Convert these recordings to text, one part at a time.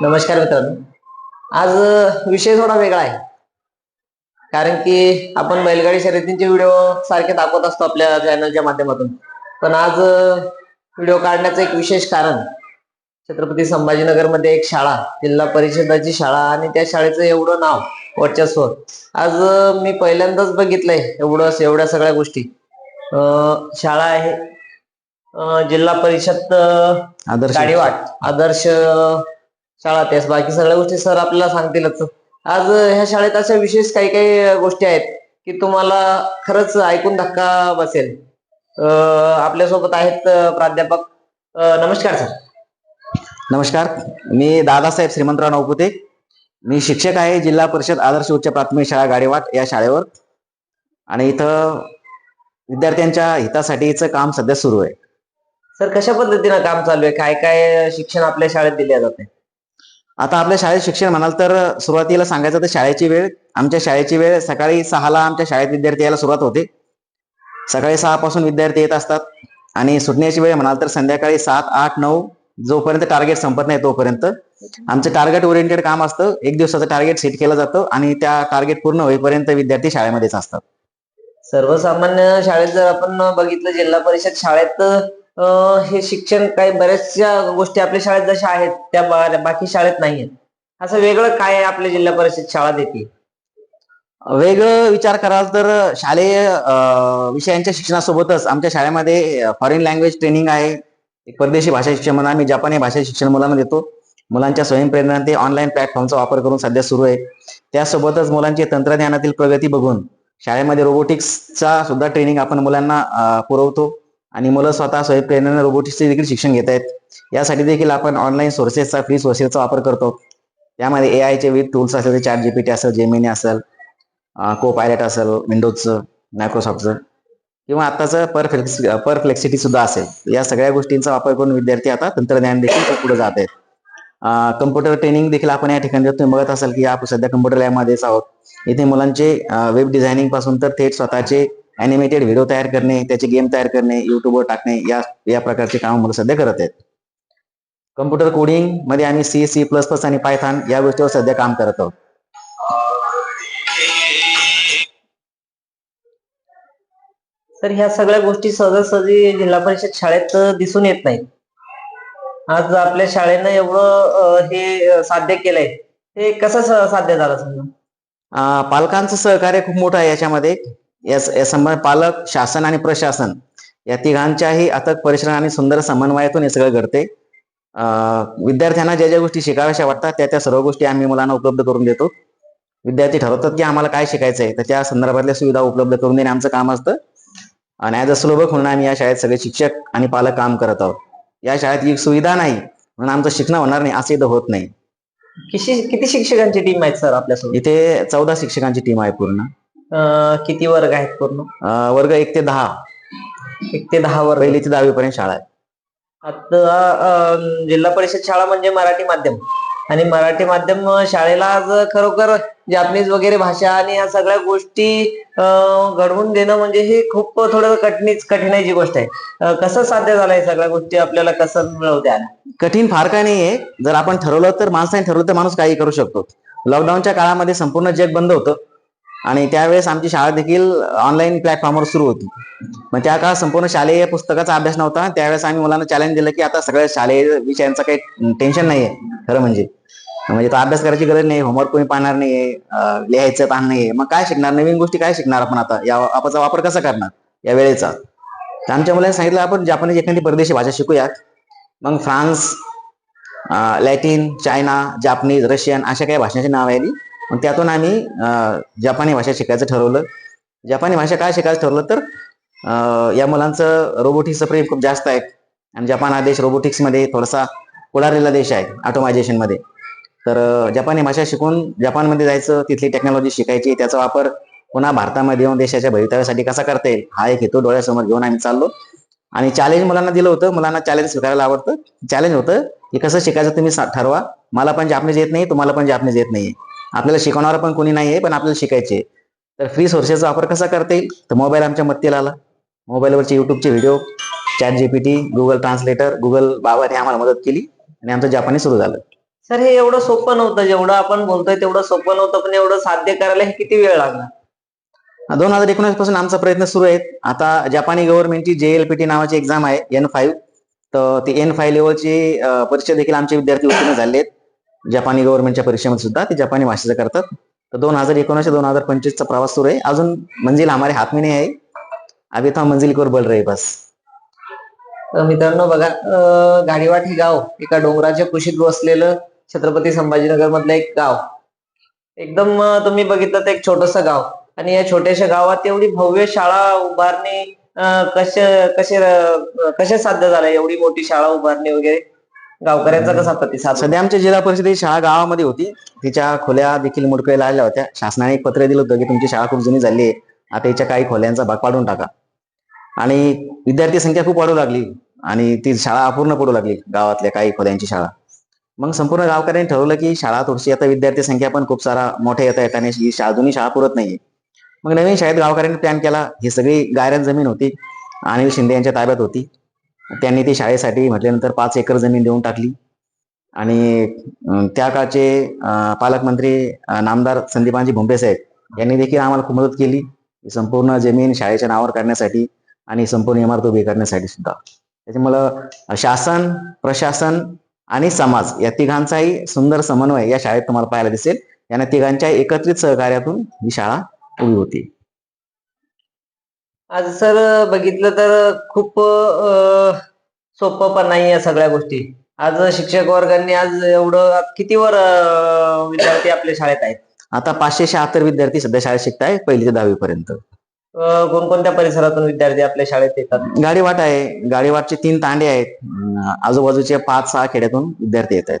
नमस्कार मित्रांनो. आज विषय थोडा वेगळा आहे. कारण की आपण बैलगाडी शर्यतींचे व्हिडिओ सारखे दाखवत असतो आपल्या चॅनलच्या माध्यमातून. पण आज व्हिडिओ काढण्याचं एक विशेष कारण छत्रपती संभाजीनगरमध्ये एक शाळा जिल्हा परिषदाची शाळा आणि त्या शाळेचं एवढं नाव वर्चस्व. आज मी पहिल्यांदाच बघितलंय एवढं एवढ्या सगळ्या गोष्टी. शाळा आहे. जिल्हा परिषद आदर्श आदर्श शाळा तेच बाकी सगळ्या गोष्टी सर आपल्याला सांगतीलच. आज ह्या शाळेत अशा विशेष काही काही गोष्टी आहेत की तुम्हाला खरंच ऐकून धक्का बसेल. आपल्यासोबत आहेत प्राध्यापक. नमस्कार सर. नमस्कार. मी दादासाहेब श्रीमंतराव नवपुते. मी शिक्षक आहे जिल्हा परिषद आदर्श उच्च प्राथमिक शाळा गाडीवाट या शाळेवर. आणि इथं विद्यार्थ्यांच्या हितासाठीचं काम सध्या सुरू आहे. सर कशा पद्धतीनं काम चालू आहे? काय काय शिक्षण आपल्या शाळेत दिले जाते आता आपल्या शाळेत शिक्षण म्हणाल तर सुरुवातीला सांगायचं तर शाळेची वेळ आमच्या शाळेची वेळ सकाळी सहाला आमच्या शाळेत विद्यार्थी यायला सुरुवात होते. सकाळी सहापासून विद्यार्थी येत असतात आणि सुटण्याची वेळ म्हणाल तर संध्याकाळी सात आठ नऊ जोपर्यंत टार्गेट संपत नाही तोपर्यंत. आमचं टार्गेट ओरिएंटेड काम असतं. एक दिवसाचं टार्गेट सेट केलं जातं आणि त्या टार्गेट पूर्ण होईपर्यंत विद्यार्थी शाळेमध्येच असतात. सर्वसामान्य शाळेत जर आपण बघितलं जिल्हा परिषद शाळेत हे शिक्षण काही बऱ्याचशा गोष्टी आपल्या शाळेत जशा आहेत त्या बाकी शाळेत नाहीयेत. असं वेगळं काय आहे आपल्या जिल्हा परिषद शाळा देते वेगळं विचार कराल तर शालेय विषयांच्या शिक्षणासोबतच आमच्या शाळेमध्ये फॉरेन लँग्वेज ट्रेनिंग आहे. एक परदेशी भाषा शिक्षण म्हणून आम्ही जपानी भाषा शिक्षण मुलांना देतो. मुलांच्या स्वयंप्रेरणा ते ऑनलाईन प्लॅटफॉर्मचा वापर करून सध्या सुरू आहे. त्यासोबतच मुलांची तंत्रज्ञानातील प्रगती बघून शाळेमध्ये रोबोटिक्सचा सुद्धा ट्रेनिंग आपण मुलांना पुरवतो. आणि मुलं स्वतः स्वयंप्रेरणेने रोबोटिक्सचे देखील शिक्षण घेत आहेत. यासाठी देखील आपण ऑनलाईन सोर्सेसचा फ्री सोर्सेसचा वापर करतो. त्यामध्ये ए आयचे विविध टूल्स असेल ते चॅट जीपीटी असेल जेमिनी असेल को पायलट असेल विंडोजचं मायक्रोसॉफ्टचं किंवा आत्ताचं पर फ्लेक्स पर फ्लेक्सिटी सुद्धा असेल. या सगळ्या गोष्टींचा वापर करून विद्यार्थी आता तंत्रज्ञान देखील पुढे जात आहेत. कम्प्युटर ट्रेनिंग देखील आपण या ठिकाणी तुम्ही बघत असाल की आपण सध्या कम्प्युटर लॅबमध्येच आहोत. इथे मुलांचे वेब डिझायनिंगपासून तर थेट स्वतःचे अॅनिमेटेड व्हिडिओ तयार करणे त्याचे गेम तयार करणे युट्यूबवर टाकणे या या प्रकारचे काम मुलं सध्या करत आहेत. कम्प्युटर कोडिंगमध्ये आम्ही सी सी प्लस प्लस आणि पायथान या गोष्टीवर सध्या काम करत आहोत. तर ह्या सगळ्या गोष्टी सहजासहजी जिल्हा परिषद शाळेत दिसून येत नाहीत. आज आपल्या शाळेनं एवढं हे साध्य केलंय. हे कसं साध्य झालं समजा? पालकांचं सहकार्य खूप मोठं आहे याच्यामध्ये. या संबंध पालक शासन आणि प्रशासन या तिघांच्याही अथक परिश्रम आणि सुंदर समन्वयातून हे सगळं घडते. विद्यार्थ्यांना ज्या ज्या गोष्टी शिकाव्याशा वाटतात त्या त्या सर्व गोष्टी आम्ही मुलांना उपलब्ध करून देतो. विद्यार्थी ठरवतात की आम्हाला काय शिकायचं आहे तर त्या संदर्भातल्या सुविधा उपलब्ध करून देणे आमचं काम असतं. आणि ॲज अ स्लोबक म्हणून आम्ही या शाळेत सगळे शिक्षक आणि पालक काम करत आहोत. या शाळेत ही सुविधा नाही म्हणून आमचं शिकणं होणार नाही असं इथं होत नाही. किती शिक्षकांची टीम आहेत सर आपल्यासोबत? इथे चौदा शिक्षकांची टीम आहे पूर्ण. अ, किती वर्ग आहेत पूर्ण? अं, वर्ग एक ते दहा. एक ते दहा वर्ग. पहिली ते दहावी पर्यंत शाळा आहे. आता अ, जिल्हा परिषद शाळा म्हणजे मराठी माध्यम. आणि मराठी माध्यम शाळेला आज खरोखर जापनीज वगैरे भाषा आणि या सगळ्या गोष्टी अ, घडवून देणं म्हणजे हे खूप थोडं कठीण कठीणाईची गोष्ट आहे. अ, कसं साध्य झालं हे सगळ्या गोष्टी आपल्याला कसं मिळवत्या आल्या कठीण फार काय नाहीये. जर आपण ठरवलं तर माणसाने ठरवलं तर माणूस काही करू शकतो. लॉकडाऊनच्या काळामध्ये संपूर्ण जग बंद होतं. आणि त्यावेळेस आमची शाळा देखील ऑनलाईन प्लॅटफॉर्मवर सुरू होती. मग त्या काळात संपूर्ण शालेय पुस्तकाचा अभ्यास नव्हता. त्यावेळेस आम्ही मुलांना चॅलेंज दिलं की आता सगळ्या शालेय विषयांचं काही टेन्शन नाही आहे खरं म्हणजे. म्हणजे तो अभ्यास करायची गरज नाही होमवर्क कोणी पाहणार नाहीये लिहायचं ताण नाहीये. मग काय शिकणार? नवीन गोष्टी काय शिकणार आपण आता? या आपचा वापर कसा करणार? या वेळेचा. तर आमच्या मुलांनी सांगितलं आपण जपानीज एखादी परदेशी भाषा शिकूयात. मग France Latin China Japanese Russian अशा काही भाषांची नाव आहे मग त्यातून आम्ही जपानी भाषा शिकायचं ठरवलं. जपानी भाषा काय शिकायचं ठरवलं तर या मुलांचं रोबोटिक्सचं प्रेम खूप जास्त आहे. आणि जपान हा देश रोबोटिक्समध्ये थोडासा पुढारलेला देश आहे ऑटोमायझेशनमध्ये तर जपानी भाषा शिकून जपानमध्ये जायचं तिथली टेक्नॉलॉजी शिकायची त्याचा वापर पुन्हा भारतामध्ये येऊन देशाच्या भवितव्यासाठी कसा करता येईल हा एक हेतू डोळ्यासमोर घेऊन आम्ही चाललो. आणि चॅलेंज मुलांना दिलं होतं मुलांना चॅलेंज स्वीकारायला आवडतं. चॅलेंज होतं की कसं शिकायचं तुम्ही सा- ठरवा. मला पण जापनीज येत नाही तुम्हाला पण जापनीज येत नाहीये. आपल्याला शिकवणार पण कोणी नाहीये पण आपल्याला शिकायचे तर फ्री सोर्सेसचा वापर कसा करता येईल? तर मोबाईल आमच्या मत्तीला आला. मोबाईलवरचे युट्यूबचे video chat GPT Google translator Google बाबा हे आम्हाला मदत केली आणि आमचं जापानी सुरू झालं. सर हे एवढं सोपं नव्हतं. जेवढं आपण बोलतोय तेवढं सोपं नव्हतं पण एवढं साध्य करायला हे किती वेळ लागला दोन हजार एकोणीसपासून आमचा प्रयत्न सुरू आहे आता जपानी गव्हर्नमेंटची जेएलपीटी नावाची एक्झाम आहे एन फाईव्ह तर ती एन फाईव्ह लेवलची परीक्षा देखील आमचे विद्यार्थी उत्तीर्ण झाले आहेत जपानी गव्हर्नमेंटच्या परीक्षेमध्ये सुद्धा ते जपानी भाषेचं करतात. तर दोन हजार एकोणीस दोन हजार पंचवीसचा प्रवास सुरू आहे. अजून मंजिल हमारे हात में नाही आहे. अभी तो मंजिल कोर बल रे बस. मित्रांनो बघा गाडीवाट हे गाव एका डोंगराच्या कुशीत वसलेलं छत्रपती संभाजीनगर मधलं एक गाव. एकदम तुम्ही बघितलं तर एक छोटस गाव. आणि या छोट्याशा गावात एवढी भव्य शाळा उभारणी अं, कशा कसे कशा साध्य झालं एवढी मोठी शाळा उभारणी वगैरे. गावकऱ्यांचा कसा प्रतिसाद सध्या आमच्या जिल्हा परिषदेची शाळा गावामध्ये होती. तिच्या खोल्या देखील मुडकळीला आल्या होत्या. शासनाने एक पत्र दिलं होतं की तुमची शाळा खूप जुनी झाली आहे. आता याच्या काही खोल्यांचा भाग पाडून टाका. आणि विद्यार्थी संख्या खूप वाढू लागली. आणि ती शाळा अपूर्ण पडू लागली. गावातल्या काही खोल्यांची शाळा. मग संपूर्ण गावकऱ्यांनी ठरवलं की शाळा थोडीशी आता विद्यार्थी संख्या पण खूप सारा मोठ्या येता येत आणि ही शाळा जुनी शाळा पुरत नाहीये. मग नवीन शाळेत गावकऱ्यांनी प्लॅन केला. ही सगळी गायरन जमीन होती. अनिल शिंदे यांच्या ताब्यात होती. त्यांनी ती शाळेसाठी म्हटल्यानंतर पाच एकर जमीन देऊन टाकली. आणि त्या काळचे पालकमंत्री नामदार संदीपानजी भुंबे साहेब यांनी देखील आम्हाला खूप मदत केली. संपूर्ण जमीन शाळेच्या नावावर काढण्यासाठी आणि संपूर्ण इमारत उभी करण्यासाठी सुद्धा. त्याच्यामुळं शासन प्रशासन आणि समाज या तिघांचाही सुंदर समन्वय या शाळेत तुम्हाला पाहायला दिसेल. यांना तिघांच्या एकत्रित सहकार्यातून ही शाळा उभी होती. आज सर बघितलं तर खूप सोपं पण नाही या सगळ्या गोष्टी. आज शिक्षक वर्गांनी आज एवढं कितीवर विद्यार्थी आपल्या शाळेत आहेत? आता पाचशे शहात्तर विद्यार्थी सध्या शाळेत शिकताय पहिली ते दहावी पर्यंत कोणकोणत्या परिसरातून विद्यार्थी आपल्या शाळेत येतात? गाडीवाट आहे. गाडीवाटचे तीन तांडे आहेत. अं, आजूबाजूच्या पाच सहा खेड्यातून विद्यार्थी येत आहेत.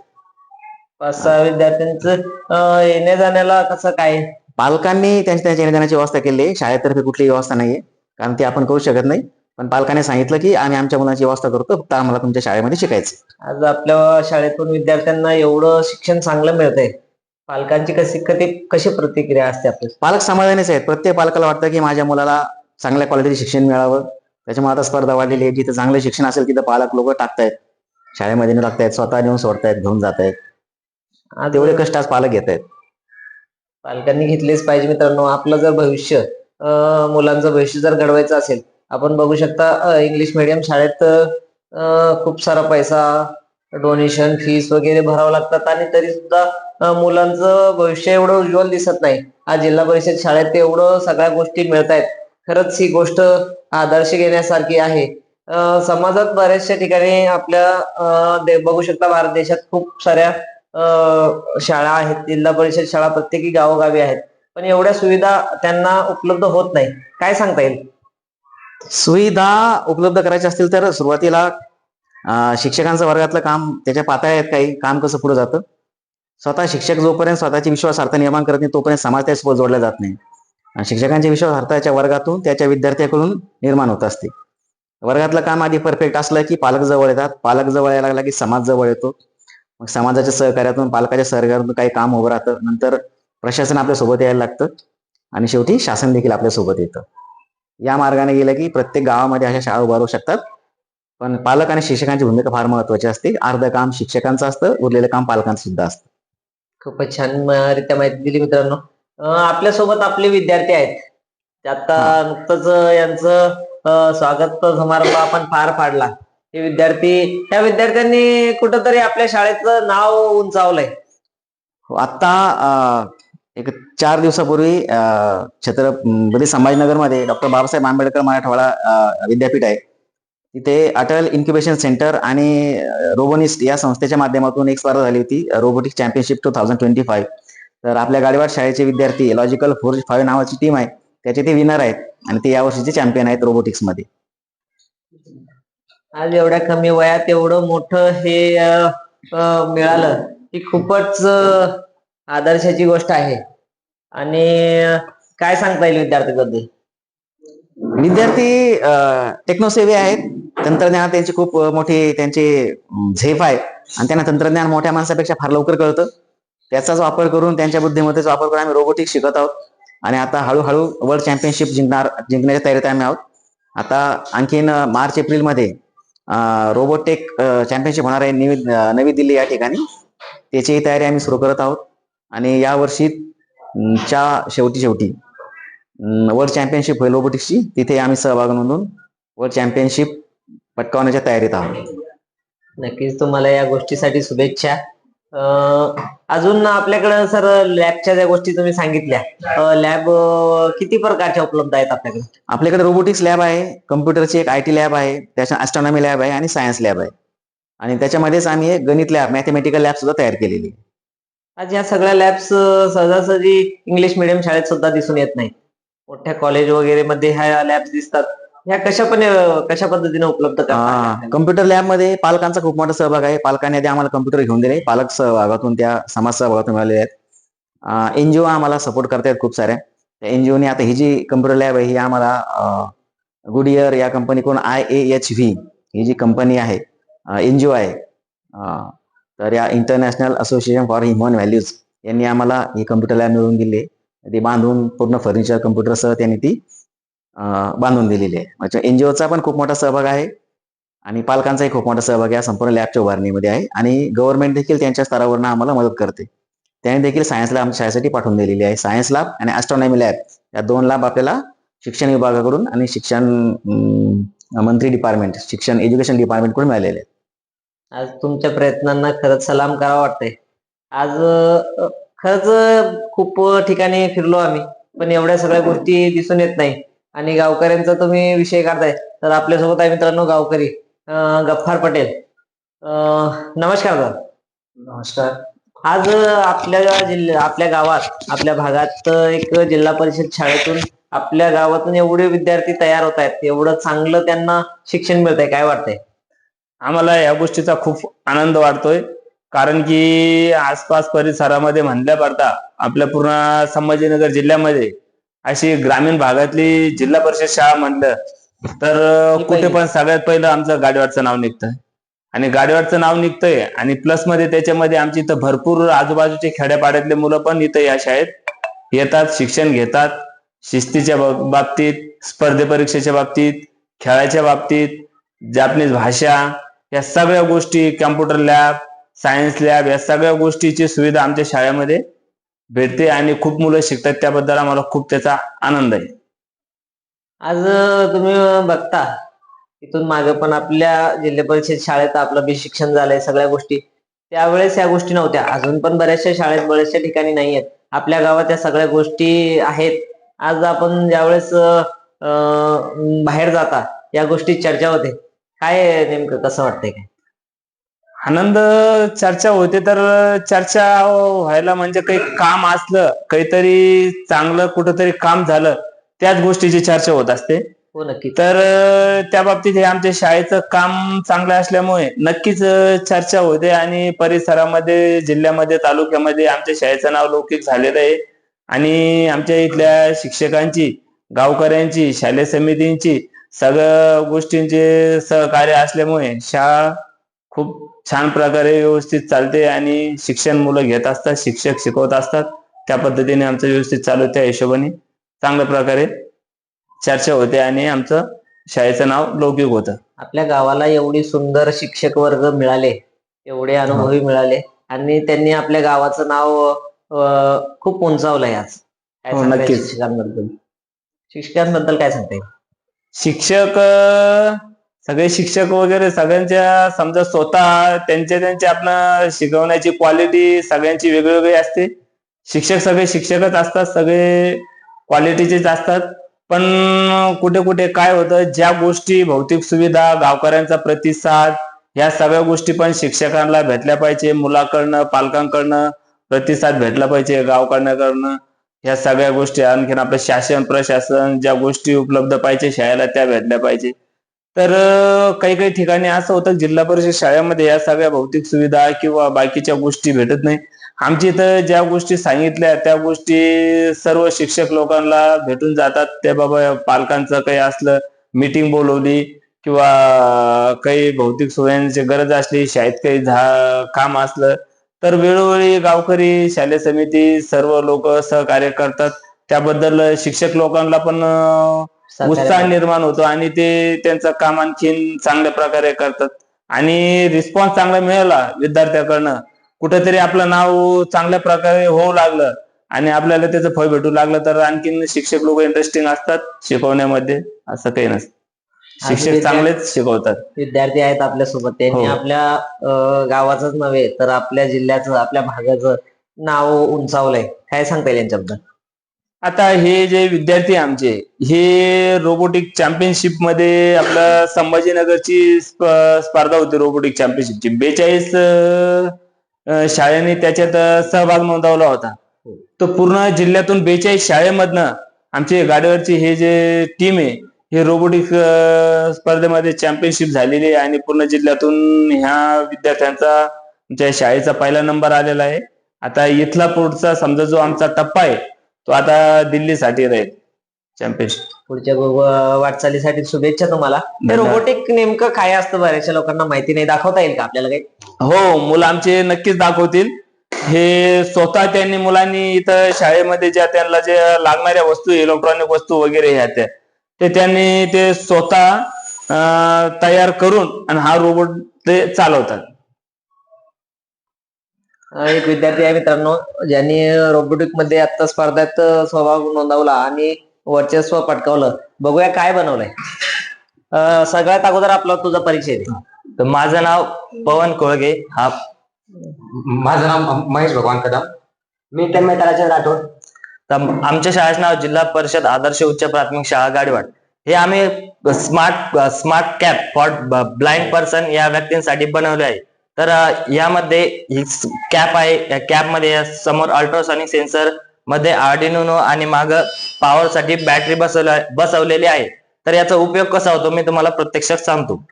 पाच सहा विद्यार्थ्यांचं येण्या जाण्याला कसं काय? पालकांनी त्यांच्या त्यांच्या येण्याची व्यवस्था केली आहे. शाळेतर्फे कुठलीही व्यवस्था नाहीये. कारण ती आपण करू शकत नाही. पण पालकांनी सांगितलं की आम्ही आमच्या मुलांची व्यवस्था करतो फक्त आम्हाला तुमच्या शाळेमध्ये शिकायचं. आज आपल्या शाळेतून विद्यार्थ्यांना एवढं शिक्षण चांगलं मिळतंय. पालकांची कशी कधी कशी प्रतिक्रिया असते आपल्या पालक समाधानीच आहेत. प्रत्येक पालकाला वाटतं की माझ्या मुलाला चांगल्या क्वालिटीचे शिक्षण मिळावं. त्याच्यामुळे आता स्पर्धा वाढलेली आहे. जिथं चांगलं शिक्षण असेल तिथं पालक लोक टाकतायत. शाळेमध्ये न टाकतायत स्वतः नेऊन सोडतायत घेऊन जात आहेत आज तेवढे कष्ट आज पालक घेत आहेत पालकांनी घेतलेच पाहिजे मित्रांनो. आपलं जर भविष्य मुलांचं भविष्य जर घडवायचं असेल आपण बघू शकता इंग्लिश मिडियम शाळेत खूप सारा पैसा डोनेशन फीस वगैरे भरावं लागतात आणि तरी सुद्धा मुलांचं भविष्य एवढं उज्ज्वल दिसत नाही. आज जिल्हा परिषद शाळेत एवढं सगळ्या गोष्टी मिळत आहेत. खरंच ही गोष्ट आदर्श घेण्यासारखी आहे. समाजात बऱ्याचशा ठिकाणी आपल्या बघू शकता भारत देशात खूप साऱ्या शाळा आहेत. जिल्हा परिषद शाळा प्रत्येकी गावोगावी आहेत. पण एवढ्या सुविधा त्यांना उपलब्ध होत नाही. काय सांगता येईल? सुविधा उपलब्ध करायच्या असतील तर सुरुवातीला शिक्षकांचं वर्गातलं काम त्याच्या पातळ्या आहेत काही काम कसं पुढे जातं? स्वतः शिक्षक जोपर्यंत स्वतःची विश्वासार्हता निर्माण करत नाही तोपर्यंत समाज त्यासोबत जोडला जात नाही. आणि शिक्षकांची विश्वासार्हताच्या वर्गातून त्याच्या विद्यार्थ्याकडून निर्माण होत असते. वर्गातलं काम आधी परफेक्ट असलं की पालक जवळ येतात. पालक जवळ यायला लागला की समाज जवळ येतो. मग समाजाच्या सहकार्यातून पालकाच्या सहकार्यातून काही काम उभं राहतं. नंतर प्रशासन आपल्यासोबत यायला लागतं आणि शेवटी शासन देखील आपल्यासोबत येतं. या मार्गाने गेलं की प्रत्येक गावामध्ये अशा शाळा उभारू शकतात. पण पालक आणि शिक्षकांची भूमिका फार महत्वाची असते. अर्ध काम शिक्षकांचं असतं उरलेलं काम पालकांचं सुद्धा असतं. खूपच छान रित्या माहिती दिली मित्रांनो. अं, आपल्यासोबत आपले विद्यार्थी आहेत. आता नुकतंच यांचं स्वागत समारंभ आपण पार पाडला. हे विद्यार्थी त्या विद्यार्थ्यांनी कुठंतरी आपल्या शाळेचं नाव उंचावलंय. हो, आता एक चार दिवसापूर्वी छत्रपती संभाजीनगरमध्ये डॉक्टर बाबासाहेब आंबेडकर मराठवाडा विद्यापीठ आहे. तिथे अटल इन्क्युबेशन सेंटर आणि रोबोनिस्ट या संस्थेच्या माध्यमातून एक स्पर्धा झाली होती robotic championship two thousand twenty five. तर आपल्या गाडीवाड शाळेचे विद्यार्थी लॉजिकल फोर फाईव्ह नावाची टीम आहे त्याचे ते विनर आहेत आणि ते यावर्षीचे चॅम्पियन आहेत रोबोटिक्समध्ये आज एवढ्या कमी वयात एवढं मोठं हे मिळालं ही खूपच आदर्शाची गोष्ट आहे. आणि काय सांगता येईल विद्यार्थ्यांबद्दल? विद्यार्थी टेक्नोसेवी आहेत. तंत्रज्ञानात त्यांची खूप मोठी त्यांची झेप आहे. आणि त्यांना तंत्रज्ञान मोठ्या माणसापेक्षा फार लवकर कळतं. त्याचाच वापर करून त्यांच्या बुद्धिमत्तेचा वापर करून आम्ही रोबोटिक्स शिकत आहोत. आणि आता हळूहळू वर्ल्ड चॅम्पियनशिप जिंकणार जिंकण्याच्या तयारीत आम्ही आहोत. आता आणखीन मार्च एप्रिलमध्ये रोबोटेक चॅम्पियनशिप होणार आहे नवी नवी दिल्ली या ठिकाणी. त्याचीही तयारी आम्ही सुरू करत आहोत. आणि या वर्षी च्या शेवटी शेवटी वर्ल्ड चॅम्पियनशिप होईल रोबोटिक्सची तिथे आम्ही सहभाग नोंदवून वर्ल्ड चॅम्पियनशिप पटकावण्याच्या तयारीत आहोत. नक्कीच तुम्हाला या गोष्टीसाठी शुभेच्छा. अजून आपल्याकडे सर लॅबच्या ज्या गोष्टी तुम्ही सांगितल्या लॅब किती प्रकारच्या उपलब्ध आहेत आपल्याकडे? आपल्याकडे रोबोटिक्स लॅब आहे कम्प्युटरची एक आय टी लॅब आहे त्याच्या ॲस्ट्रॉनॉमी लॅब आहे आणि सायन्स लॅब आहे. आणि त्याच्यामध्येच आम्ही एक गणित लॅब मॅथमॅटिकल लॅब सुद्धा तयार केलेली आहे. आज या सगळ्या लॅब्स सहजासहजी इंग्लिश मिडियम शाळेत सुद्धा दिसून येत नाही मोठ्या कॉलेज वगैरे मध्ये ह्या लॅब्स दिसतात. ह्या कशा पण कशा पद्धतीने उपलब्ध कम्प्युटर लॅबमध्ये पालकांचा खूप मोठा सहभाग आहे. पालकांनी आधी आम्हाला कम्प्युटर घेऊन दिले. पालक सहभागातून त्या समाज सहभागातून मिळालेले आहेत. एनजीओ आम्हाला सपोर्ट करतायत खूप साऱ्या त्या एनजीओने आता ही जी कम्प्युटर लॅब आहे ही आम्हाला गुडियर या कंपनीकडून आय ए एच व्ही ही जी कंपनी आहे एनजीओ आहे. तर या international association for human values यांनी आम्हाला ही कम्प्युटर लॅब मिळवून दिली. ती बांधून पूर्ण फर्निचर कम्प्युटरसह त्यांनी ती बांधून दिलेली आहे. म्हणजे एन जी ओचा पण खूप मोठा सहभाग आहे आणि पालकांचाही खूप मोठा सहभाग या संपूर्ण लॅबच्या उभारणीमध्ये आहे आणि गव्हर्नमेंट देखील त्यांच्या स्तरावरनं आम्हाला मदत करते. त्याने देखील सायन्स लॅब आमच्या शाळेसाठी पाठवून दिलेली आहे. सायन्स लॅब आणि ॲस्ट्रॉनॉमी लॅब या दोन लॅब आपल्याला शिक्षण विभागाकडून आणि शिक्षण मंत्री डिपार्टमेंट शिक्षण एज्युकेशन डिपार्टमेंटकडून मिळालेले आहेत. आज तुमच्या प्रयत्नांना खरंच सलाम करावं वाटतंय. आज खरंच खूप ठिकाणी फिरलो आम्ही पण एवढ्या सगळ्या गोष्टी दिसून येत नाही. आणि गावकऱ्यांचा तुम्ही विषय काढताय तर आपल्यासोबत आहे मित्रांनो गावकरी गफ्फार पटेल. नमस्कार सर नमस्कार. आज आपल्या जिल्ह्या आपल्या गावात आपल्या भागात एक जिल्हा परिषद शाळेतून आपल्या गावातून एवढे विद्यार्थी तयार होत आहेत एवढं चांगलं त्यांना शिक्षण मिळतंय काय वाटतंय? आम्हाला या गोष्टीचा खूप आनंद वाटतोय. कारण की आसपास परिसरामध्ये म्हणल्या पडता आपल्या पूर्ण संभाजीनगर जिल्ह्यामध्ये अशी ग्रामीण भागातली जिल्हा परिषद शाळा म्हणलं तर कुठे. पण सगळ्यात पहिलं आमचं गाडीवाडचं नाव निघतंय. आणि गाडीवाडचं नाव निघतंय आणि प्लसमध्ये त्याच्यामध्ये आमची इथं भरपूर आजूबाजूचे खेड्यापाड्यातले मुलं पण इथं या शाळेत येतात शिक्षण घेतात. शिस्तीच्या बाब- बाबतीत स्पर्धे परीक्षेच्या बाबतीत खेळाच्या बाबतीत जापनीज भाषा या सगळ्या गोष्टी कॉम्प्युटर लॅब सायन्स लॅब या सगळ्या गोष्टीची सुविधा आमच्या शाळेमध्ये भेटते आणि खूप मुलं शिकतात. त्याबद्दल आम्हाला खूप त्याचा आनंद आहे. आज तुम्ही बघता इथून मागे पण आपल्या जिल्हा परिषद शाळेत आपलं बी शिक्षण झालंय सगळ्या गोष्टी. त्यावेळेस या गोष्टी नव्हत्या. अजून पण बऱ्याचशा शाळेत बऱ्याचशा ठिकाणी नाही आहेत. आपल्या गावात या सगळ्या गोष्टी आहेत. आज आपण ज्यावेळेस बाहेर जाता या गोष्टी चर्चा होते. काय नेमकं? कसं वाटतंय काय? आनंद चर्चा होते तर चर्चा व्हायला म्हणजे काही काम असलं काहीतरी चांगलं कुठंतरी काम झालं त्याच गोष्टीची चर्चा होत असते. हो नक्की तर त्या बाबतीत हे आमच्या शाळेचं काम चांगलं असल्यामुळे नक्कीच चर्चा होते आणि परिसरामध्ये जिल्ह्यामध्ये तालुक्यामध्ये आमच्या शाळेचं नाव लौकिक झालेलं आहे. आणि आमच्या इथल्या शिक्षकांची गावकऱ्यांची शालेय समितींची सगळ्या गोष्टींचे सहकार्य असल्यामुळे शाळा खूप छान प्रकारे व्यवस्थित चालते आणि शिक्षण मुलं घेत असतात शिक्षक शिकवत असतात. त्या पद्धतीने आमचं व्यवस्थित चालू आहे. त्या हिशोबाने. चांगल्या प्रकारे चर्चा होते आणि आमचं शाळेचं नाव लौकिक होतं. आपल्या गावाला एवढी सुंदर शिक्षक वर्ग मिळाले एवढे अनुभवी मिळाले आणि त्यांनी आपल्या गावाचं नाव खूप उंचावलंय आज. काय हो, नक्कीच. शिक्षकांबद्दल? शिक्षकांबद्दल काय सांगताय शिक्षक सगळे शिक्षक वगैरे सगळ्यांच्या समजा स्वतः त्यांच्या त्यांच्या आपण शिकवण्याची क्वालिटी सगळ्यांची वेगवेगळी असते. शिक्षक सगळे शिक्षकच असतात सगळे क्वालिटीचेच असतात. पण कुठे कुठे काय होतं ज्या गोष्टी भौतिक सुविधा गावकऱ्यांचा प्रतिसाद या सगळ्या गोष्टी पण शिक्षकांना भेटल्या पाहिजे. मुलाकडनं पालकांकडनं प्रतिसाद भेटला पाहिजे गावकडनं या सगळ्या गोष्टी आणखीन आपलं शासन प्रशासन ज्या गोष्टी उपलब्ध पाहिजे शाळेला त्या भेटल्या पाहिजे. तर काही काही ठिकाणी असं होतं जिल्हा परिषद शाळेमध्ये या सगळ्या भौतिक सुविधा किंवा बाकीच्या गोष्टी भेटत नाही. आमच्या इथं ज्या गोष्टी सांगितल्या त्या गोष्टी सर्व शिक्षक लोकांना भेटून जातात. त्या बाबा पालकांचं काही असलं मीटिंग बोलवली किंवा काही भौतिक सुविधांची गरज असली शाळेत काही झा काम असलं तर वेळोवेळी गावकरी शालेय समिती सर्व लोक सहकार्य करतात. त्याबद्दल शिक्षक लोकांना पण उत्साह निर्माण होतो आणि ते त्यांचं काम आणखीन चांगल्या प्रकारे करतात. आणि रिस्पॉन्स चांगला मिळाला विद्यार्थ्याकडनं. कुठेतरी आपलं नाव चांगल्या प्रकारे होऊ लागलं आणि आपल्याला त्याचं फळ भेटू लागलं तर आणखीन शिक्षक लोक इंटरेस्टिंग असतात शिकवण्यामध्ये. असं काही नसतं. शिक्षक चांगलेच शिकवतात. विद्यार्थी आहेत आपल्यासोबत त्यांनी हो. आपल्या गावाचंच नव्हे तर आपल्या जिल्ह्याचं आपल्या भागाचं नाव उंचावलंय. काय सांगता येईल यांच्याबद्दल? आता हे जे विद्यार्थी आमचे हे रोबोटिक चॅम्पियनशिपमध्ये आपलं संभाजीनगरची स्प- स्पर्धा होती रोबोटिक चॅम्पियनशिपची बेचाळीस शाळेने त्याच्यात सहभाग नोंदवला होता. तो पूर्ण जिल्ह्यातून बेचाळीस शाळेमधनं आमची गाडीवरची हे जे टीम आहे हे रोबोटिक स्पर्धेमध्ये चॅम्पियनशिप झालेली आहे आणि पूर्ण जिल्ह्यातून ह्या विद्यार्थ्यांचा आमच्या शाळेचा पहिला नंबर आलेला आहे. आता इथला पुढचा समजा जो आमचा टप्पा आहे तो आता दिल्लीसाठी राहील चॅम्पियनशिप पुढच्या वाटचालीसाठी शुभेच्छा तुम्हाला. रोबोटिक नेमकं काय असतं बऱ्याचशा लोकांना माहिती नाही. दाखवता येईल का आपल्याला काही? हो मुलं आमचे नक्कीच दाखवतील. हे स्वतः त्यांनी मुलांनी इथं शाळेमध्ये ज्या त्यांना जे लागणाऱ्या वस्तू इलेक्ट्रॉनिक वस्तू वगैरे ह्या त्या ते त्यांनी ते स्वतः अं, तयार करून आणि हा रोबोट ते चालवतात. एक विद्यार्थी आहे मित्रांनो ज्यांनी रोबोटिकमध्ये आता स्पर्धेत सहभाग नोंदवला आणि वर्चस्व पटकावलं. बघूया काय बनवलंय. सगळ्यात अगोदर आपला तुझा परिचय दे. तर माझं नाव पवन कोळगे हा माझं नाव महेश भगवान कदम. मी तन्मय राठोड. तर आमच्या शाळेचं नाव जिल्हा परिषद आदर्श उच्च प्राथमिक शाळा गाडीवाड. हे आम्ही smart smart cap for blind person या व्यक्तींसाठी बनवले आहे. तर यामध्ये ही कॅप आहे या कॅपमध्ये या समोर अल्ट्रासॉनिक सेन्सरमध्ये आर्डिनो आणि माग पॉवर साठी बॅटरी बसवल्या बसवलेली आहे. तर याचा उपयोग कसा होतो मी तुम्हाला प्रत्यक्षात सांगतो.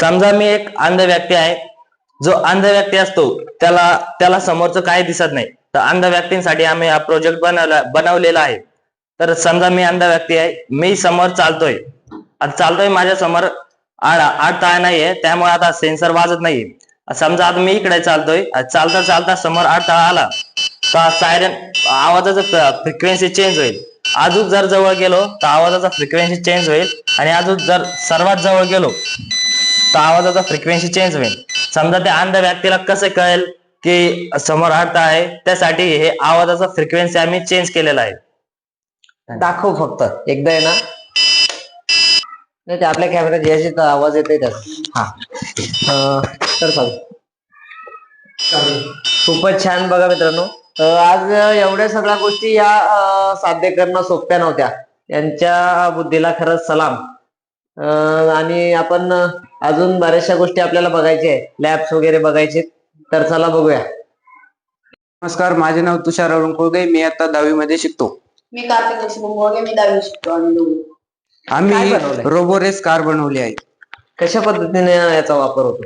समजा मी एक अंध व्यक्ती आहे. जो अंध व्यक्ती असतो त्याला त्याला समोरचं काय दिसत नाही. तर अंध व्यक्तींसाठी आम्ही हा प्रोजेक्ट बनवला बनवलेला आहे. तर समजा मी अंध व्यक्ती आहे मी समोर चालतोय. आता चालतोय माझ्यासमोर आड आडताळ नाहीये त्यामुळे आता सेन्सर वाजत नाहीये. समजा आता मी इकडे चालतोय चालता चालता समोर आडताळ आला तर सायरन आवाजाचा फ्रिक्वेन्सी चेंज होईल. अजून जर जवळ गेलो तर आवाजाचा फ्रिक्वेन्सी चेंज होईल. आणि अजून जर सर्वात जवळ गेलो तर आवाजाचा फ्रिक्वेन्सी चेंज होईल. समजा त्या अंध व्यक्तीला कसं कळेल? की समोर आहे त्यासाठी हे आवाजाचा फ्रिक्वेन्सी आम्ही चेंज केलेला आहे. दाखव फक्त. एकदा आहे ना. नाही ते आपल्या कॅमेरा तर आवाज येते त्याचा. हा. तर चालू खूपच छान बघा मित्रांनो. आज एवढ्या सगळ्या गोष्टी या साध्य करणं सोप्या नव्हत्या. यांच्या बुद्धीला खरंच सलाम. आणि आपण अजून बऱ्याचशा गोष्टी आपल्याला बघायच्या आहे लॅब्स वगैरे बघायचे तर चला बघूया. नमस्कार माझे नाव तुषार अरुण कोळगे मी आता दहावी मध्ये शिकतो. मी कार्तिक लक्ष्मण मी दहावी शिकतो आम्ही दोघं. काय आम्ही बनवलंय? रोबोरेस कार बनवली आहे. कशा पद्धतीने याचा वापर होतो?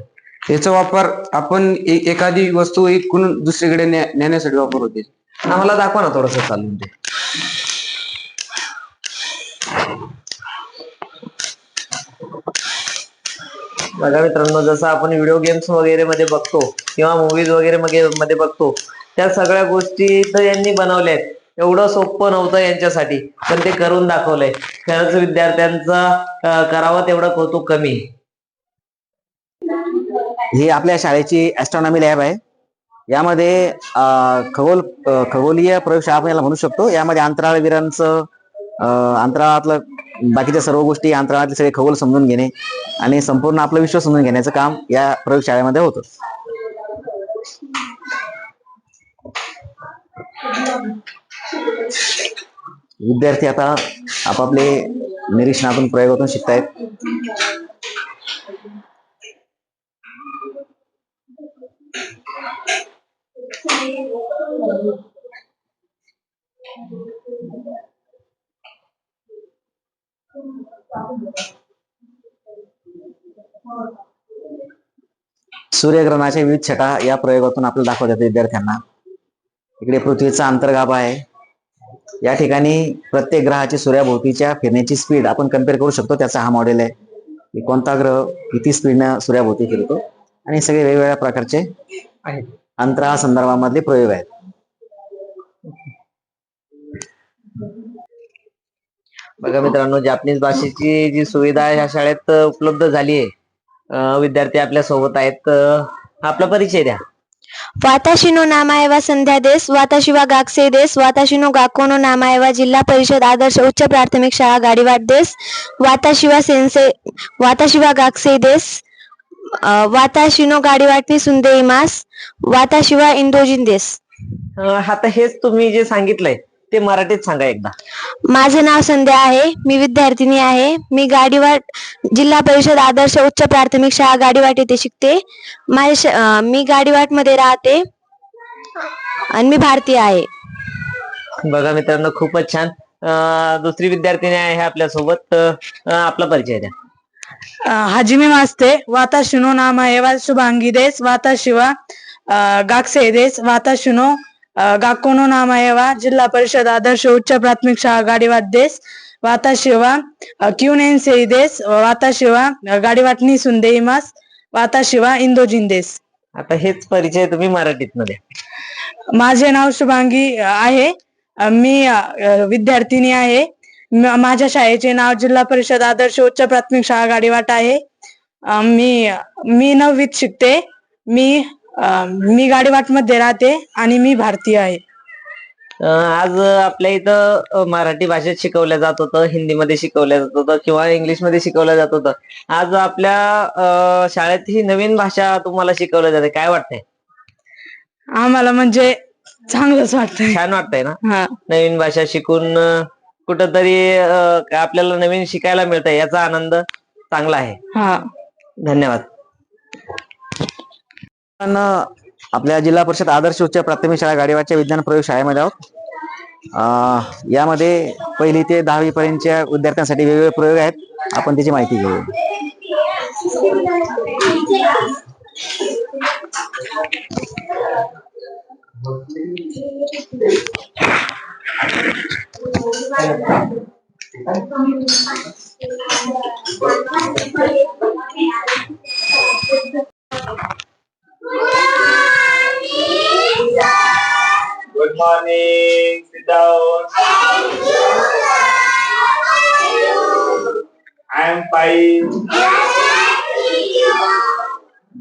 याचा वापर आपण ए- एखादी वस्तू इकडून दुसरीकडे नेण्यासाठी वापर होते. आम्हाला दाखवा ना थोडस चालून ते बघा मित्रांनो जसं आपण व्हिडिओ गेम्स वगैरे मध्ये बघतो किंवा मूवीज वगैरे मध्ये मध्ये बघतो त्या सगळ्या गोष्टी तर यांनी बनवल्या आहेत. एवढं सोपं नव्हतं यांच्यासाठी पण ते करून दाखवलंय. खरंच विद्यार्थ्यांचा करावं तेवढं कौतुक कमी. ही आपल्या शाळेची ऍस्ट्रॉनॉमी लॅब आहे. यामध्ये खगोल खगोलीय प्रयोगशाळा आपण याला म्हणू शकतो. यामध्ये अंतराळवीरांचं अं, अंतराळातलं बाकीच्या सर्व गोष्टी अंतराळातले सगळे खगोल समजून घेणे आणि संपूर्ण आपलं विश्व समजून घेण्याचं काम या प्रयोगशाळेमध्ये होतं. विद्यार्थी आता आपापले निरीक्षणातून प्रयोगातून शिकतायत. सूर्यग्रहणाच्या विविध छटा या प्रयोगातून आपल्याला दाखवतात विद्यार्थ्यांना. इकडे पृथ्वीचा अंतर्गाभ आहे. या ठिकाणी प्रत्येक ग्रहाची सूर्याभोवतीच्या फिरण्याची स्पीड आपण कंपेअर करू शकतो. त्याचा हा मॉडेल आहे. की कोणता ग्रह किती स्पीडनं सूर्याभोवती फिरतो. आणि सगळे वेगवेगळ्या प्रकारचे अंतराळ संदर्भामधले प्रयोग आहेत. बघा मित्रांनो जापनीज भाषेची जी सुविधा ह्या शाळेत उपलब्ध झाली आहे. विद्यार्थी आपल्यासोबत आहेत. आपला परिचय द्या. वाताशिनो नामायवा संध्या देस वाताशिवा गागसे देस वाताशिनो गाकोनो नामायवा जिल्हा परिषद आदर्श उच्च प्राथमिक शाळा गाडीवाट देस वाताशिवा सेन्से वाताशिवा गागसे देस वाताशिनो गाडीवाटनी सुंदे इमास वाताशिवा इंदोजिन देस. आता हेच तुम्ही जे सांगितलंय ते मराठीत सांगा एकदा. माझे नाव संध्या आहे. मी विद्यार्थिनी आहे. मी गाडीवाट जिल्हा परिषद आदर्श उच्च प्राथमिक शाळा गाडीवाट येथे शिकते. माझ्या मी गाडीवाटमध्ये राहते. आणि मी भारतीय आहे. बघा मित्रांनो खूपच छान. अं, दुसरी विद्यार्थिनी आहे आपल्यासोबत आपला परिचय द्या. हजिमी मास्ते. वाता शुनो नाम एवा शुभांगी देस. वाता शिवा गाक्से देस. वाता शुनो गाकोनो नाम एवा जिल्हा परिषद आदर्श उच्च प्राथमिक शाळा गाडीवाट देस वाता शिवा क्यूनेन से देस वाता शिवा गाडीवाटनी सुंदे इमास वाता शिवा इंदोजिन देस. आता हेच परिचय तुम्ही मराठीत द्या माझे नाव शुभांगी आहे. मी विद्यार्थिनी आहे. माझ्या शाळेचे नाव जिल्हा परिषद आदर्श उच्च प्राथमिक शाळा गाडीवाट आहे. मी मी नववीत शिकते. मी मी गाडीवाटमध्ये राहते आणि मी भारतीय आहे. अं, आज आपल्या इथं अं, मराठी भाषेत शिकवलं जात होतं हिंदीमध्ये शिकवलं जात होतं किंवा इंग्लिशमध्ये शिकवलं जात होतं. आज आपल्या अं, शाळेत ही नवीन भाषा तुम्हाला शिकवल्या जाते. काय वाटतंय? आम्हाला म्हणजे चांगलंच वाटतंय. छान वाटतंय ना? हा. नवीन भाषा शिकून अं, कुठंतरी अं, आपल्याला नवीन शिकायला मिळतंय याचा आनंद चांगला आहे. हा. धन्यवाद. आपल्या जिल्हा परिषद आदर्श उच्च प्राथमिक शाळा गाडीवाच्या विज्ञान प्रयोग शाळेमध्ये आहोत. यामध्ये पहिली ते दहावी पर्यंतच्या विद्यार्थ्यांसाठी वेगवेगळे प्रयोग आहेत. आपण त्याची माहिती घेऊ. Good morning sit down I am fine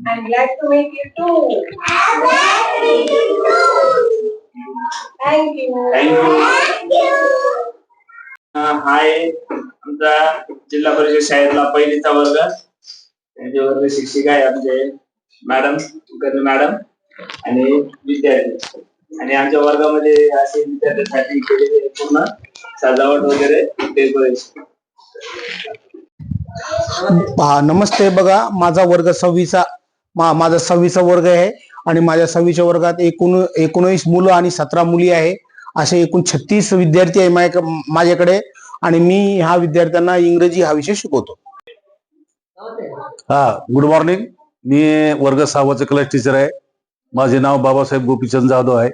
I'm glad to meet you too. Thank you. Thank you hi आमचा जिल्हा परिषद शाळेतला पहिलीचा वर्ग. त्यांचे वर्ग शिक्षिका आहे आमचे. मॅडम मॅडम आणि विद्यार्थी. आणि आमच्या वर्गामध्ये असे विद्यार्थ्यांसाठी केलेले पूर्ण. सजावट वगैरे डेकोरेशन पहा नमस्ते बघा. माझा वर्ग सव्वीसा मा माझा सव्वीसा वर्ग आहे आणि माझ्या सव्वीच्या वर्गात एकूण एकोणीस मुलं आणि सतरा मुली आहे. असे एकूण छत्तीस विद्यार्थी आहे माझ्या- माझ्याकडे आणि मी ह्या विद्यार्थ्यांना इंग्रजी हा विषय शिकवतो. हा गुड मॉर्निंग मी वर्ग सहावाचं क्लास टीचर आहे. माझे नाव बाबासाहेब गोपीचंद जाधव आहे.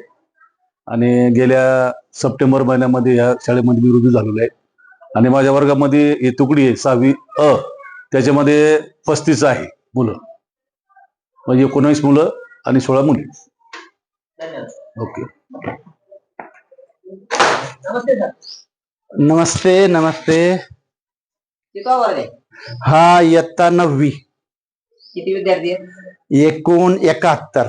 आणि गेल्या सप्टेंबर महिन्यामध्ये या शाळेमध्ये मी रुजू झालेलो आहे. आणि माझ्या वर्गामध्ये ही तुकडी आहे सहावी अ त्याच्यामध्ये पस्तीस आहे मुलं. म्हणजे एकोणीस मुलं आणि सोळा मुली. धन्यवाद. ओके. नमस्ते नमस्ते नमस्ते. कितवा वर्ग आहे? हा इयत्ता नववी. किती विद्यार्थी आहेत? एकूण एकाहत्तर.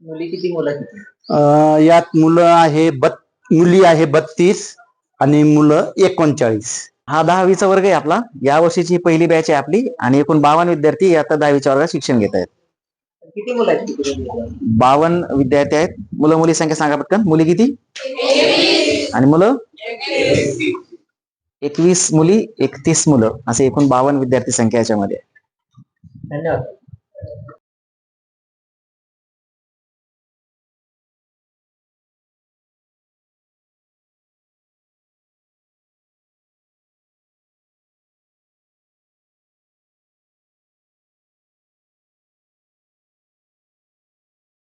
मुली किती मुलं किती? अं, यात मुलं आहे बत मुली आहे बत्तीस आणि मुलं एकोणचाळीस. हा दहावीचा वर्ग आहे आपला. या वर्षीची पहिली बॅच आहे आपली आणि एकूण बावन्न विद्यार्थी आता दहावीच्या वर्गात शिक्षण घेत आहेत. किती मुलं आहेत? बावन्न विद्यार्थी आहेत. मुलं मुली संख्या सांगा पटकन. मुली किती? आणि मुलं? एकवीस मुली एकतीस मुलं. असे एकूण बावन्न विद्यार्थी संख्या याच्यामध्ये आहे. धन्यवाद.